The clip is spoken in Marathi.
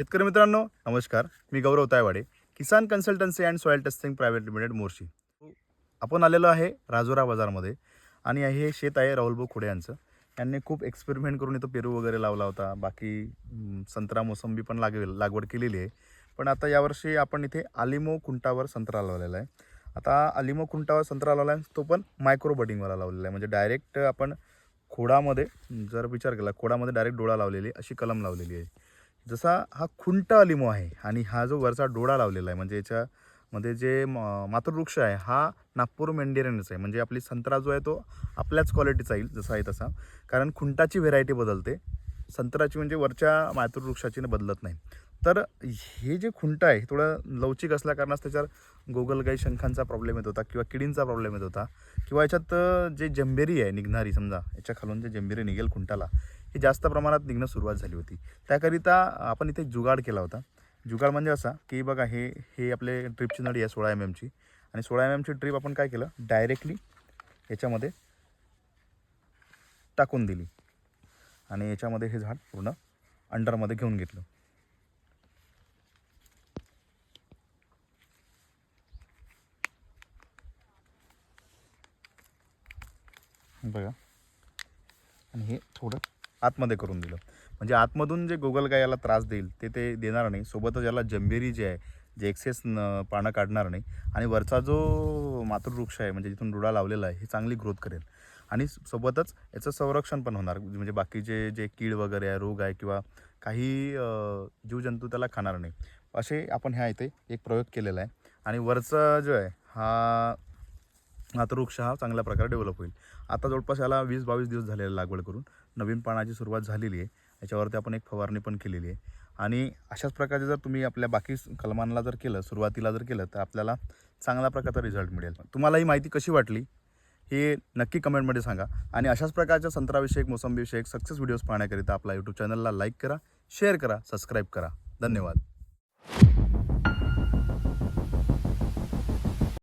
शेतकरी मित्रांनो नमस्कार. मी Gaurav Taywade Kisan consultancy and soil testing private limited Morshi. आपण आलेलो आहे राजुरा बाजारमध्ये आणि हे शेत आहे राहुलभाऊ खुडे यांचं. यांनी खूप एक्सपेरिमेंट करून इथं पेरू वगैरे लावला होता. बाकी संत्रा मोसंबी पण लागेल लागवड केलेली आहे. पण आता यावर्षी आपण इथे आलिमो खुंटावर संत्रा लावलेला आहे. आता आलिमो खुंटावर संत्रा लावला आहे तो पण मायक्रो बडिंगवाला लावलेला आहे. म्हणजे डायरेक्ट आपण खोडामध्ये जर विचार केला खोडामध्ये डायरेक्ट डोळा लावलेली अशी कलम लावलेली आहे. जसा हा खुंट अलिमो आहे आणि हा जो वरचा डोळा लावलेला आहे म्हणजे याच्यामध्ये जे म- मातृवृक्ष आहे हा नागपूर मेंडेरियनच आहे. म्हणजे आपली संत्रा जो आहे तो आपल्याच क्वालिटीचा येईल जसा आहे तसा. कारण खुंटाची व्हेरायटी बदलते. संत्र्याची म्हणजे वरच्या मातृवृक्षाची बदलत नाही. तर हे जे खुंट आहे थोडं लवचिक असल्या कारणास त्याच्यावर गोगलगाई शंखांचा प्रॉब्लेम येत होता किंवा किडींचा प्रॉब्लेम येत होता. किंवा याच्यात जे जंबेरी आहे निघणारी समजा याच्या खालून जे जंबेरी निघेल खुंटाला हे जास्त प्रमाणात निघणं सुरुवात झाली होती. त्याकरिता आपण इथे जुगाड केला होता. जुगाड म्हणजे असा की बघा हे हे आपले ट्रिपची नळी आहे सोळा एम एमची आणि सोळा एम एमची ट्रिप आपण काय केलं? डायरेक्टली याच्यामध्ये टाकून दिली. आणि याच्यामध्ये हे झाड पूर्ण अंडरमध्ये घेऊन घेतलं. बघा. आणि हे थोडं आतमध्ये करून दिलं. म्हणजे आतमधून जे गोगलगाय याला त्रास देईल ते ते देणार नाही. सोबतच याला जंबेरी जे आहे जे एक्सेस न पानं काढणार नाही. आणि वरचा जो मातृवृक्ष आहे म्हणजे जिथून रुडा लावलेला आहे हे चांगली ग्रोथ करेल. आणि सोबतच याचं संरक्षण पण होणार. म्हणजे बाकीचे जे कीड वगैरे आहे रोग आहे किंवा काही जीवजंतू त्याला खाणार नाही. असे आपण ह्या इथे एक प्रयोग केलेला आहे. आणि वरचा जो आहे हा मातृवृक्ष हा चांगल्या प्रकारे डेव्हलप होईल. आता जवळपास याला वीस बावीस दिवस झालेला लागवड करून नवीन पानाची सुरुवात झालेली आहे. याच्यावरती आपण एक फवारणी पण केलेली आहे. आणि अशाच प्रकारे जर तुम्ही आपल्या बाकी कलमांना जर केलं सुरुवातीला जर केलं तर आपल्याला चांगल्या प्रकारचा रिझल्ट मिळेल. तुम्हाला ही माहिती कशी वाटली हे नक्की कमेंटमध्ये सांगा. आणि अशाच प्रकारच्या संत्राविषयक मोसंबीविषयक सक्सेस व्हिडिओज पाहण्याकरिता आपला यूट्यूब चॅनलला लाईक करा शेअर करा सबस्क्राईब करा. धन्यवाद.